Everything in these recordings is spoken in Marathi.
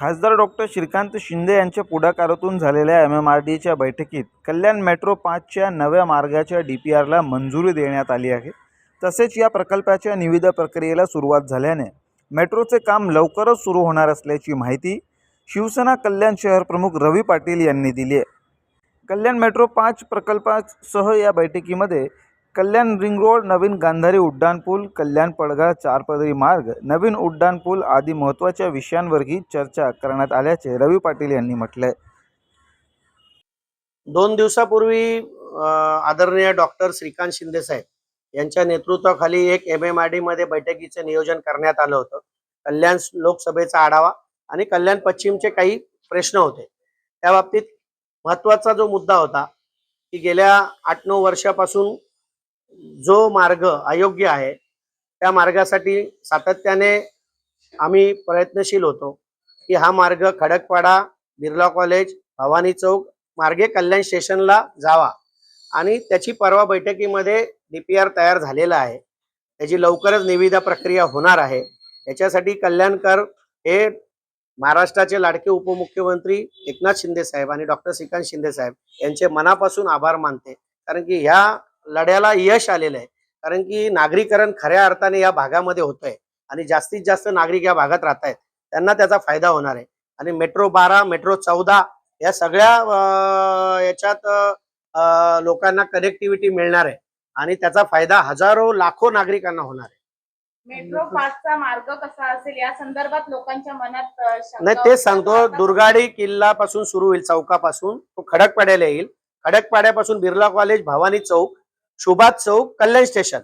खासदार डॉक्टर श्रीकांत शिंदे यांच्या पुढाकारातून झालेल्या एम एम आर डीच्या बैठकीत कल्याण मेट्रो पाचच्या नव्या मार्गाच्या डी पी आरला मंजुरी देण्यात आली आहे. तसेच या प्रकल्पाच्या निविदा प्रक्रियेला सुरुवात झाल्याने मेट्रोचे काम लवकरच सुरू होणार असल्याची माहिती शिवसेना कल्याण शहर प्रमुख रवी पाटील यांनी दिली आहे. कल्याण मेट्रो पाच प्रकल्पासह या बैठकीमध्ये कल्याण रिंग रोड नवीन गांधारी उड्डाणपूल कल्याण पडघा चारपदरी मार्ग नवीन उड्डाणपूल आदी महत्त्वाच्या विषयांवरही चर्चा करण्यात आल्याचे रवी पाटील यांनी म्हटलंय. दोन दिवसापूर्वी आदरणीय डॉक्टर श्रीकांत शिंदे साहेब यांच्या नेतृत्वाखाली एक एम एम आर डी मध्ये बैठकीचे नियोजन करण्यात आलं होतं. कल्याण लोकसभेचा आढावा आणि कल्याण पश्चिमचे काही प्रश्न होते. त्या बाबतीत महत्त्वाचा जो मुद्दा होता की गेल्या आठ नऊ वर्षापासून जो मार्ग अयोग्य आहे त्या मार्गासाठी सातत्याने आम्ही प्रयत्नशील होतो की हा मार्ग खडकपाडा बिर्ला कॉलेज भवानी चौक मार्गे कल्याण स्टेशनला जावा. आणि त्याची परवा बैठकीमध्ये डी पी आर तयार झालेला आहे. त्याची लवकरच निविदा प्रक्रिया होणार आहे. याच्यासाठी कल्याणकर हे महाराष्ट्राचे लाडके उपमुख्यमंत्री एकनाथ शिंदे साहेब आणि डॉक्टर श्रीकांत शिंदे साहेब यांचे मनापासून आभार मानते. कारण की ह्या लढ्याला यश आलेलं आहे. कारण की नागरीकरण खऱ्या अर्थाने या भागामध्ये होत आहे आणि जास्तीत जास्त नागरिक या भागात राहत आहेत त्यांना त्याचा फायदा होणार आहे. आणि मेट्रो बारा मेट्रो चौदा या सगळ्या याच्यात लोकांना कनेक्टिव्हिटी मिळणार आहे. आणि त्याचा फायदा हजारो लाखो नागरिकांना होणार आहे. मेट्रो पाचचा मार्ग कसा असेल या संदर्भात लोकांच्या मनात नाही. तेच सांगतो. दुर्गाडी किल्ला पासून सुरू होईल चौकापासून. तो खडकपाड्याला येईल. खडकपाड्यापासून बिर्ला कॉलेज भवानी चौक सुभाष चौक कल्याण स्टेशन.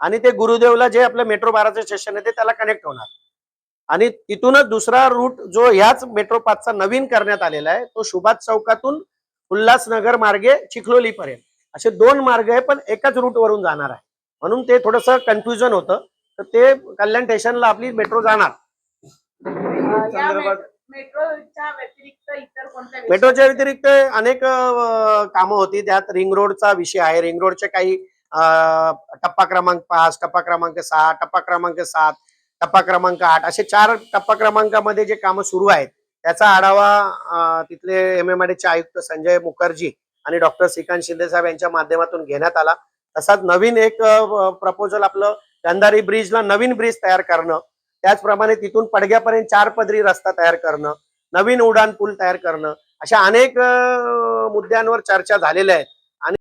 आणि ते गुरुदेवला जे आपलं मेट्रो बाराचं स्टेशन आहे ते त्याला कनेक्ट होणार. आणि तिथूनच दुसरा रूट जो ह्याच मेट्रो पाचचा नवीन करण्यात आलेला आहे तो सुभाष चौकातून उल्हासनगर मार्गे चिखलोली पर्यंत असे दोन मार्ग आहे पण एकाच रूट वरून जाणार आहे. म्हणून ते थोडस कन्फ्युजन होतं. तर ते कल्याण स्टेशनला आपली मेट्रो जाणार. मेट्रोच्या व्यतिरिक्त इतर कोणत्या मेट्रोच्या व्यतिरिक्त अनेक कामं होती. त्यात रिंग रोडचा विषय आहे. रिंग रोडचे काही टप्पा क्रमांक पाच टप्पा क्रमांक सहा टप्पा क्रमांक सात टप्पा क्रमांक आठ असे चार टप्पा क्रमांकामध्ये जे कामं सुरू आहेत त्याचा आढावा तिथले एम एम आयुक्त संजय मुखर्जी आणि डॉक्टर श्रीकांत शिंदे साहेब यांच्या माध्यमातून घेण्यात आला. तसाच नवीन एक प्रपोजल आपलं गंधारी ब्रिजला नवीन ब्रिज तयार करणं त्याचप्रमाणे तिथून पडग्यापर्यंत चार पदरी रस्ता तयार करणं नवीन उड्डाण पूल तयार करणं अशा अनेक मुद्द्यांवर चर्चा झालेल्या आहेत.